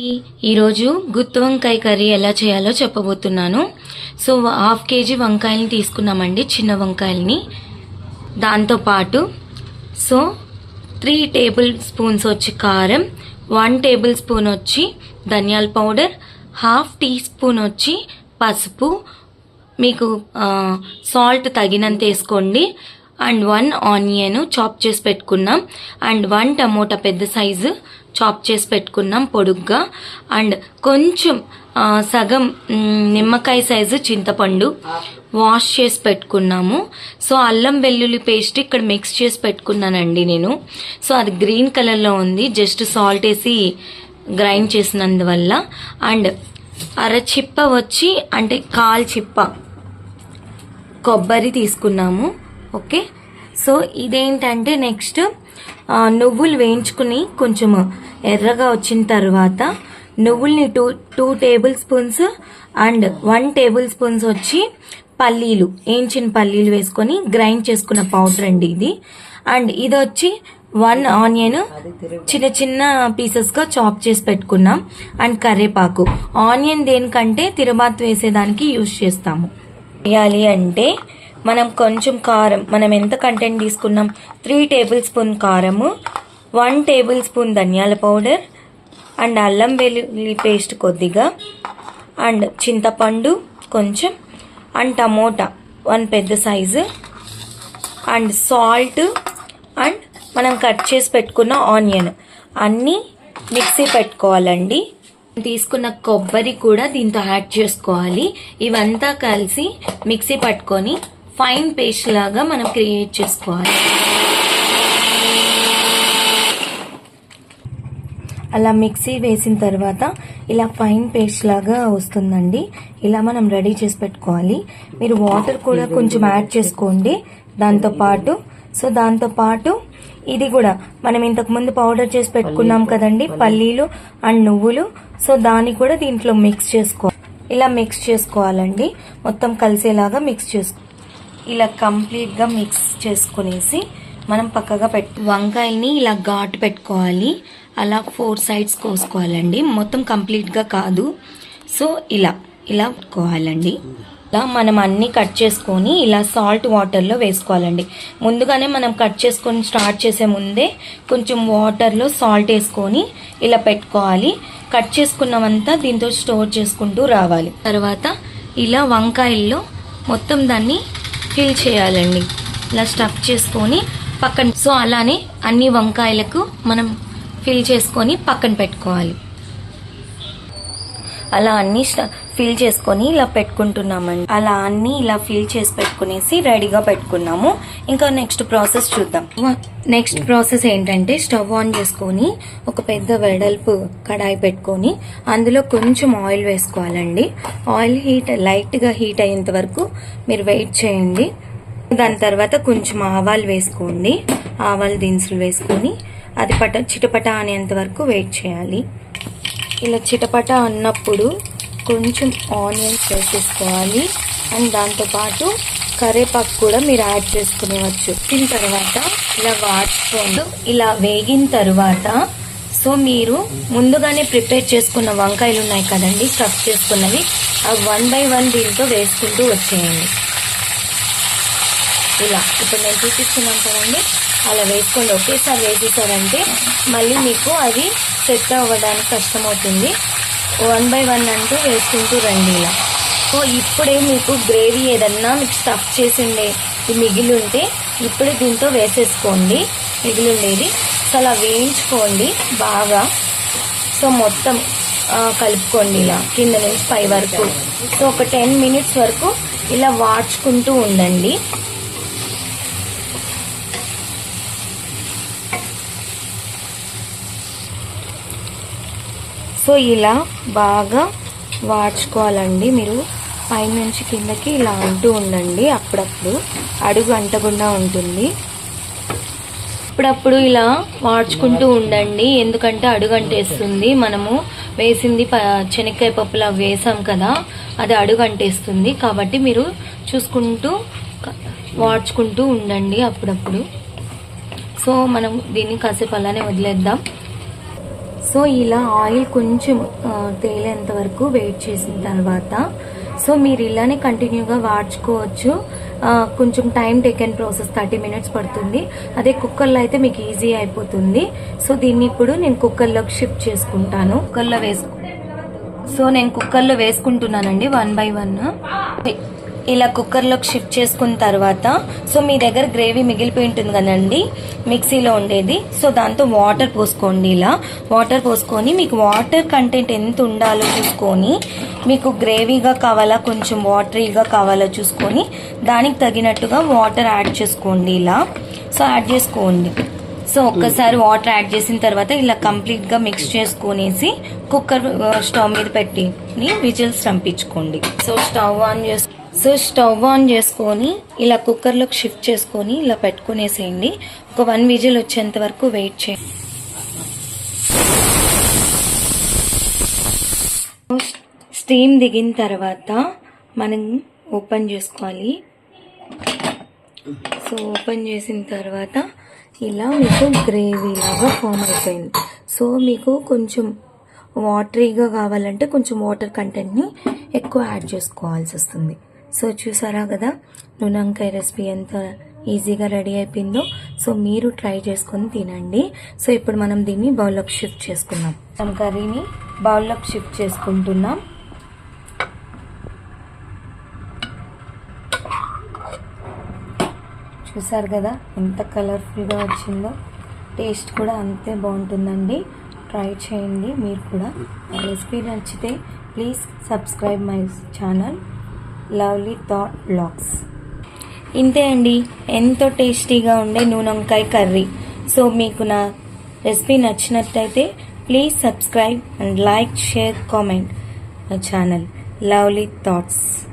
ఈరోజు గుత్తి వంకాయ కర్రీ ఎలా చేయాలో చెప్పబోతున్నాను. సో హాఫ్ కేజీ వంకాయలని తీసుకున్నామండి చిన్న వంకాయలని. దాంతోపాటు సో త్రీ టేబుల్ స్పూన్స్ వచ్చి కారం వన్ టేబుల్ స్పూన్ వచ్చి ధనియాల పౌడర్ హాఫ్ టీ స్పూన్ వచ్చి పసుపు మీకు సాల్ట్ తగినంత వేసుకోండి. అండ్ వన్ ఆనియన్ చాప్ చేసి పెట్టుకున్నాం. అండ్ వన్ టమోటా పెద్ద సైజు చాప్ చేసి పెట్టుకున్నాం పొడుగ్గా. అండ్ కొంచెం సగం నిమ్మకాయ సైజు చింతపండు వాష్ చేసి పెట్టుకున్నాము. సో అల్లం వెల్లుల్లి పేస్ట్ ఇక్కడ మిక్స్ చేసి పెట్టుకున్నానండి నేను. సో అది గ్రీన్ కలర్లో ఉంది. జస్ట్ సాల్ట్ వేసి గ్రైండ్ చేసినందువల్ల. అండ్ అర చిప్ప వచ్చి అంటే కాల్ చిప్ప కొబ్బరి తీసుకున్నాము. ఓకే? సో ఇదేంటంటే నెక్స్ట్ నువ్వులు వేయించుకుని కొంచెం ఎర్రగా వచ్చిన తర్వాత నువ్వుల్ని two two tablespoons and one tablespoons వచ్చి పల్లీలు వేయించిన పల్లీలు వేసుకొని గ్రైండ్ చేసుకున్న పౌడర్ అండి ఇది. అండ్ ఇది వచ్చి వన్ ఆనియన్ చిన్న చిన్న పీసెస్గా చాప్ చేసి పెట్టుకున్నాం. అండ్ కరివేపాకు. ఆనియన్ దేనికంటే తిరుబాత్ వేసేదానికి యూజ్ చేస్తాము. వేయాలి అంటే మనం కొంచెం కారం మనం ఎంత కంటెంట్ తీసుకున్నాం? త్రీ టేబుల్ స్పూన్ కారము వన్ టేబుల్ స్పూన్ ధనియాల పౌడర్ అండ్ అల్లం వెల్లుల్లి పేస్ట్ కొద్దిగా అండ్ చింతపండు కొంచెం అండ్ టమోటా వన్ పెద్ద సైజు అండ్ సాల్ట్ అండ్ మనం కట్ చేసి పెట్టుకున్న ఆనియన్ అన్నీ మిక్సీ పెట్టుకోవాలండి. తీసుకున్న కొబ్బరి కూడా దీంతో యాడ్ చేసుకోవాలి. ఇవంతా కలిసి మిక్సీ పట్టుకొని ఫైన్ పేస్ట్ లాగా మనం క్రియేట్ చేసుకోవాలి. అలా మిక్సీ వేసిన తర్వాత ఇలా ఫైన్ పేస్ట్ లాగా వస్తుందండి. ఇలా మనం రెడీ చేసి పెట్టుకోవాలి. మీరు వాటర్ కూడా కొంచెం యాడ్ చేసుకోండి. దాంతో పాటు సో దాంతో పాటు ఇది కూడా మనం ఇంతకు ముందు పౌడర్ చేసి పెట్టుకున్నాం కదండి. పల్లీలు. అండ్ నువ్వులు. సో దాన్ని కూడా దీంట్లో మిక్స్ చేసుకో ఇలా మిక్స్ చేసుకోవాలండి. మొత్తం కలిసేలాగా మిక్స్ చేసుకో ఇలా కంప్లీట్గా మిక్స్ చేసుకునేసి మనం పక్కగా పెట్టు వంకాయల్ని ఇలా ఘాటు పెట్టుకోవాలి. అలా ఫోర్ సైడ్స్ కోసుకోవాలండి. మొత్తం కంప్లీట్గా కాదు. సో ఇలా ఇలా పెట్టుకోవాలండి ఇలా మనం అన్నీ కట్ చేసుకొని ఇలా సాల్ట్ వాటర్లో వేసుకోవాలండి. ముందుగానే మనం కట్ చేసుకొని స్టార్ట్ చేసే ముందే కొంచెం వాటర్లో సాల్ట్ వేసుకొని ఇలా పెట్టుకోవాలి. కట్ చేసుకున్నవంతా దీంతో స్టోర్ చేసుకుంటూ రావాలి. తర్వాత ఇలా వంకాయల్లో మొత్తం దాన్ని ఫిల్ చేయాలండి. ఇలా స్టఫ్ చేసుకొని పక్కన సో అలానే అన్ని వంకాయలకు మనం ఫిల్ చేసుకొని పక్కన పెట్టుకోవాలి. అలా అన్ని ఫిల్ చేసుకొని ఇలా పెట్టుకుంటున్నామండి. అలా అన్ని ఇలా ఫిల్ చేసి పెట్టుకునేసి రెడీగా పెట్టుకున్నాము. ఇంకా నెక్స్ట్ ప్రాసెస్ చూద్దాం. నెక్స్ట్ ప్రాసెస్ ఏంటంటే స్టవ్ ఆన్ చేసుకొని ఒక పెద్ద వెడల్పు కడాయి పెట్టుకొని అందులో కొంచెం ఆయిల్ వేసుకోవాలండి. ఆయిల్ హీట్ లైట్గా హీట్ అయ్యేంత వరకు మీరు వెయిట్ చేయండి. దాని తర్వాత కొంచెం ఆవాలు వేసుకోండి. ఆవాలు దినుసులు వేసుకొని అది పట చిటపట అనేంత వరకు వెయిట్ చేయాలి. ఇలా చిటపట అన్నప్పుడు కొంచెం ఆనియన్స్ వేసేసుకోవాలి అండ్ దాంతోపాటు కరేపాకు కూడా మీరు యాడ్ చేసుకునేవచ్చు. దీని తర్వాత ఇలా వాడుకోండి. ఇలా వేగిన తర్వాత సో మీరు ముందుగానే ప్రిపేర్ చేసుకున్న వంకాయలు ఉన్నాయి కదండి స్టఫ్ చేసుకున్నవి అవి వన్ బై వన్ దీంతో వేసుకుంటూ వచ్చేయండి. ఇలా ఇప్పుడు నేను చూపిస్తున్నాను కదండి అలా వేసుకోండి. ఒకేసారి వేసేసారంటే మళ్ళీ మీకు అది సెట్ అవ్వడానికి కష్టమవుతుంది. వన్ బై వన్ అంటూ వేసుకుంటూ రండి ఇలా. సో ఇప్పుడే మీకు గ్రేవీ ఏదన్నా మీకు స్టఫ్ చేసిండే మిగిలి ఉంటే ఇప్పుడే దీంతో వేసేసుకోండి. మిగిలిండేది. సో అలా వేయించుకోండి బాగా. సో మొత్తం కలుపుకోండి ఇలా కింద నుంచి పై వరకు. సో ఒక టెన్ మినిట్స్ వరకు ఇలా వాడ్చుకుంటూ ఉండండి. సో ఇలా బాగా వాడ్చుకోవాలండి మీరు. పైనుంచి కిందకి ఇలా అంటూ ఉండండి అప్పుడప్పుడు. అడుగు అంటకుండా ఉంటుంది. అప్పుడప్పుడు ఇలా వాడ్చుకుంటూ ఉండండి. ఎందుకంటే అడుగు అంటేస్తుంది మనము వేసింది శనక్కాయ శనక్కాయ అవి వేసాం కదా అది అడుగు అంటేస్తుంది కాబట్టి మీరు చూసుకుంటూ వాడ్చుకుంటూ ఉండండి అప్పుడప్పుడు. సో మనం దీన్ని కాసేపు అలానే వదిలేద్దాం. సో ఇలా ఆయిల్ కొంచెం తేలేంత వరకు వెయిట్ చేసిన తర్వాత సో మీరు ఇలానే కంటిన్యూగా వాడ్చుకోవచ్చు కొంచెం time taken process thirty minutes పడుతుంది. అదే కుక్కర్లో అయితే మీకు ఈజీ అయిపోతుంది. సో దీన్ని ఇప్పుడు నేను కుక్కర్లోకి షిఫ్ట్ చేసుకుంటాను. కుక్కర్లో వేసుకు సో నేను కుక్కర్లో వేసుకుంటున్నానండి వన్ బై వన్. ఇలా కుక్కర్లోకి షిఫ్ట్ చేసుకున్న తర్వాత సో మీ దగ్గర గ్రేవీ మిగిలిపోయి ఉంటుంది కదండి మిక్సీలో ఉండేది. సో దాంతో వాటర్ పోసుకోండి ఇలా. వాటర్ పోసుకొని మీకు వాటర్ కంటెంట్ ఎంత ఉండాలో చూసుకొని మీకు గ్రేవీగా కావాలా కొంచెం వాటరీగా కావాలో చూసుకొని దానికి తగినట్టుగా వాటర్ యాడ్ చేసుకోండి ఇలా. సో యాడ్ చేసుకోండి. సో ఒక్కసారి వాటర్ యాడ్ చేసిన తర్వాత ఇలా కంప్లీట్గా మిక్స్ చేసుకునేసి కుక్కర్ స్టవ్ మీద పెట్టి విజిల్స్ పంపించుకోండి సో స్టవ్ ఆన్ చేసు సో స్టవ్ ఆన్ చేసుకొని ఇలా కుక్కర్లోకి షిఫ్ట్ చేసుకొని ఇలా పెట్టుకునేసేయండి. ఒక వన్ విజిల్ వచ్చేంత వరకు వెయిట్ చేయండి. స్టీమ్ దిగిన తర్వాత మనం ఓపెన్ చేసుకోవాలి. సో ఓపెన్ చేసిన తర్వాత ఇలా మీకు గ్రేవీ లాగా ఫామ్ అయిపోయింది. సో మీకు కొంచెం వాటరీగా కావాలంటే కొంచెం వాటర్ కంటెంట్ని ఎక్కువ యాడ్ చేసుకోవాల్సి వస్తుంది. సో చూసారా కదా నూనంకాయ రెసిపీ ఎంత ఈజీగా రెడీ అయిపోయిందో. సో మీరు ట్రై చేసుకొని తినండి. సో ఇప్పుడు మనం దీన్ని బౌల్లోకి షిఫ్ట్ చేసుకుందాం. మనం కర్రీని బౌల్లోకి షిఫ్ట్ చేసుకుంటున్నాం. చూసారు కదా ఎంత కలర్ఫుల్గా వచ్చిందో. టేస్ట్ కూడా అంతే బాగుంటుందండి. ట్రై చేయండి మీరు కూడా. ఆ రెసిపీ నచ్చితే please subscribe my channel. Lovely thought locks. ఇంతే అండి. ఎంతో టేస్టీగా ఉండే నూనె వంకాయ కర్రీ. సో మీకు నా రెసిపీ నచ్చినట్టయితే please subscribe and like share comment channel lovely thoughts.